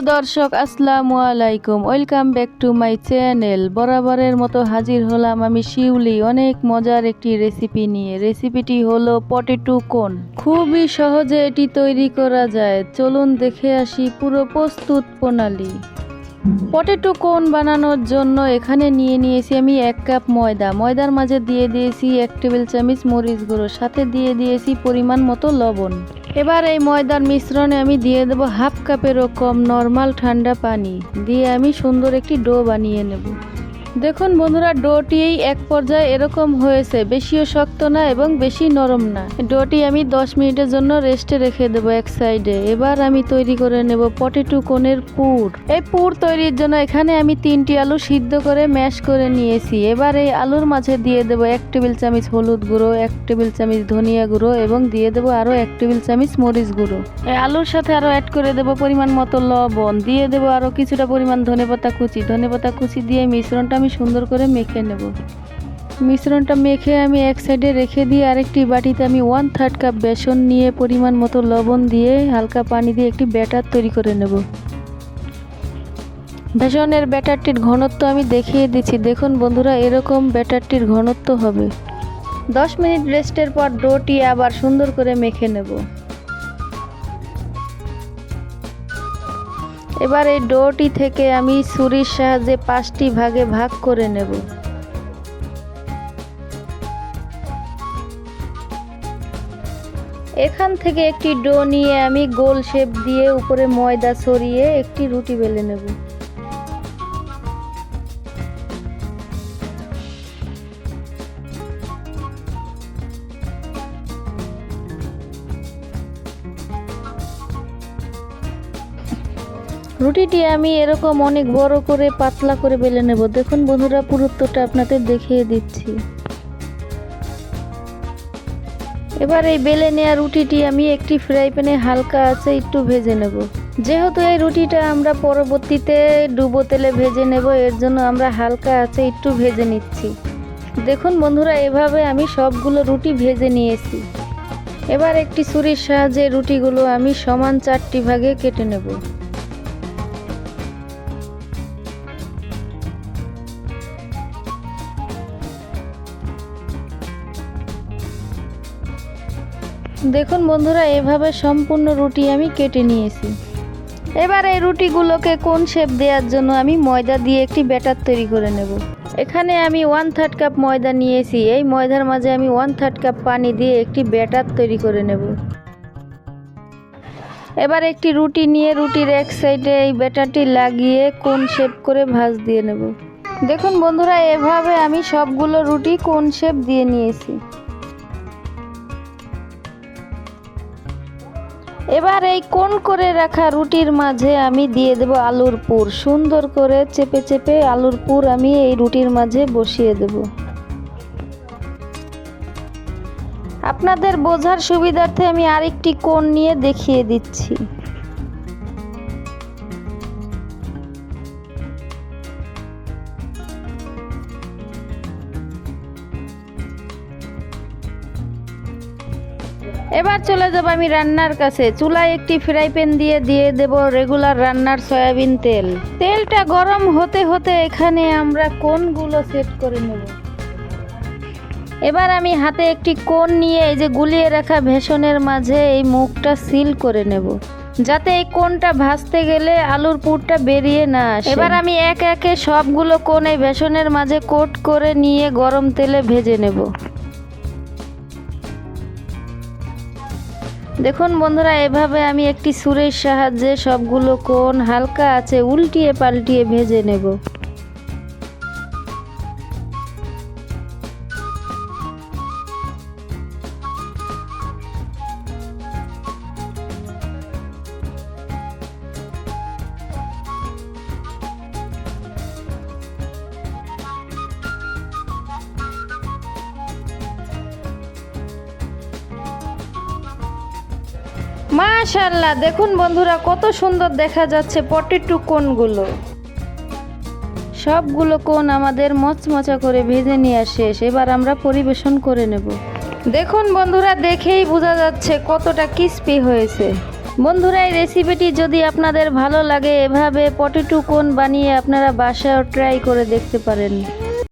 দর্শক, আসসালামু আলাইকুম। Welcome back to my channel বরাবরের মতো হাজির হলাম আমি শিউলি। অনেক মজার একটি রেসিপি নিয়ে। রেসিপিটি হলো পটেটো কোন খুবই সহজে এটি তৈরি করা যায়। চলুন দেখে আসি পুরো প্রস্তুত প্রণালী। পটেটো কোন বানানোর জন্য এখানে নিয়ে নিয়েছি আমি এক কাপ ময়দা। ময়দার মাঝে দিয়ে দিয়েছি এক টেবিল চামচ মরিচ গুঁড়ো। সাথে দিয়ে দিয়েছি পরিমাণ মতো লবণ। এবার এই ময়দার মিশ্রণে আমি দিয়ে দেবো হাফ কাপেরও কম নর্মাল ঠান্ডা পানি। দিয়ে আমি সুন্দর একটি ডো বানিয়ে নেব। দেখুন বন্ধুরা ডোটি এক পর্যায়ে এরকম হয়েছে। বেশিও শক্ত না এবং বেশি নরম না। ডোটি আমি 10 মিনিটের জন্য রেস্টে রেখে দেবো এক সাইডে। এবার আমি তৈরি করে নেব পটেটো কোনের পুর। এই পুর তৈরির জন্য এখানে আমি তিনটি আলু সিদ্ধ করে ম্যাশ করে নিয়েছি। এবার এই আলুর মাঝে দিয়ে দেবো এক টেবিল চামচ হলুদ গুঁড়ো, এক টেবিল চামচ ধনিয়া গুঁড়ো এবং দিয়ে দেবো আরও এক টেবিল চামচ মরিচ গুঁড়ো। এই আলুর সাথে আরও অ্যাড করে দেবো পরিমাণ মতো লবণ। দিয়ে দেবো আরও কিছুটা পরিমাণ ধনেপাতা কুচি। ধনেপাতা কুচি দিয়ে মিশ্রণটা আমি সুন্দর করে মেখে নেব। মিশ্রণটা মেখে আমি এক সাইডে রেখে দিয়ে আরেকটি বাটিতে আমি ওয়ান থার্ড কাপ বেসন নিয়ে পরিমাণ মতো লবণ দিয়ে হালকা পানি দিয়ে একটি ব্যাটার তৈরি করে নেব। বেসনের ব্যাটারটির ঘনত্ব আমি দেখিয়ে দিচ্ছি। দেখুন বন্ধুরা, এরকম ব্যাটারটির ঘনত্ব হবে। দশ মিনিট রেস্টের পর ডোটি আবার সুন্দর করে মেখে নেব। এবার এই ডোটি থেকে আমি ছুরির সাহায্যে পাঁচটি ভাগে ভাগ করে নেব। এখান থেকে একটি ডো নিয়ে আমি গোল শেপ দিয়ে উপরে ময়দা ছড়িয়ে একটি রুটি বেলে নেব। রুটিটি আমি এরকম অনেক বড় করে, পাতলা করে বেলে নেব। দেখুন বন্ধুরা, পুরুত্বটা আপনাদের দেখিয়ে দিচ্ছি। এবার এই বেলে নেওয়া রুটিটি আমি একটি ফ্রাই প্যানে হালকা আছে একটু ভেজে নেব। যেহেতু এই রুটিটা আমরা পরবর্তীতে ডুবো তেলে ভেজে নেব, এর জন্য আমরা হালকা আছে একটু ভেজে নিচ্ছি। দেখুন বন্ধুরা, এভাবে আমি সবগুলো রুটি ভেজে নিয়েছি। এবার একটি ছুরির সাহায্যে রুটিগুলো আমি সমান চারটি ভাগে কেটে নেব। দেখুন বন্ধুরা, এভাবে সম্পূর্ণ রুটি আমি কেটে নিয়েছি। এবার এই রুটিগুলোকে কোন শেপ দেওয়ার জন্য আমি ময়দা দিয়ে একটি ব্যাটার তৈরি করে নেব। এখানে আমি ওয়ান থার্ড কাপ ময়দা নিয়েছি। এই ময়দার মাঝে আমি ওয়ান থার্ড কাপ পানি দিয়ে একটি ব্যাটার তৈরি করে নেব। এবার একটি রুটি নিয়ে রুটির এক সাইডে এই ব্যাটারটি লাগিয়ে কোন শেপ করে ভাঁজ দিয়ে নেব। দেখুন বন্ধুরা, এভাবে আমি সবগুলো রুটি কোন শেপ দিয়ে নিয়েছি। এবার এই কোন করে রাখা রুটির মাঝে আমি দিয়ে দেব আলুর পুর। সুন্দর করে চেপে চেপে আলুর পুর আমি এই রুটির মাঝে বসিয়ে দেব। আপনাদের বোঝার সুবিধার্থে আমি আরেকটি কোণ নিয়ে দেখিয়ে দিচ্ছি। এবার চলে যাব আমি রান্নার কাছে। চুলায় একটি ফ্রাই প্যান দিয়ে দিয়ে দেব রেগুলার রান্নার সয়াবিন তেল। তেলটা গরম হতে হতে এখানে আমরা কোনগুলো সেট করে নেব? এবার আমি হাতে একটি কোন নিয়ে এই যে গুলিয়ে রাখা ভেষনের মাঝে এই মুখটা সিল করে নেব। যাতে এই কোনটা ভাজতে গেলে আলুর পুরটা বেরিয়ে না আসে। এবার আমি এক একে সবগুলো কোন এই ভেষনের মাঝে কোট করে নিয়ে গরম তেলে ভেজে নেব। দেখুন বন্ধুরা, এভাবে আমি একটি সুরের সাহায্যে সবগুলো কোণ হালকা আছে, উল্টিয়ে পাল্টিয়ে ভেজে নেব। মাশাল্লাহ দেখুন বন্ধুরা, কত সুন্দর দেখা যাচ্ছে পটেটো কোনগুলো। সবগুলো কোন আমাদের মচমচা করে ভেজে নিয়ে শেষ এবার আমরা পরিবেশন করে নেব। দেখুন বন্ধুরা, দেখেই বোঝা যাচ্ছে কতটা ক্রিস্পি হয়েছে। বন্ধুরা, এই রেসিপিটি যদি আপনাদের ভালো লাগে, এভাবে পটেটো কোন বানিয়ে আপনারা বাসায় ট্রাই করে দেখতে পারেন।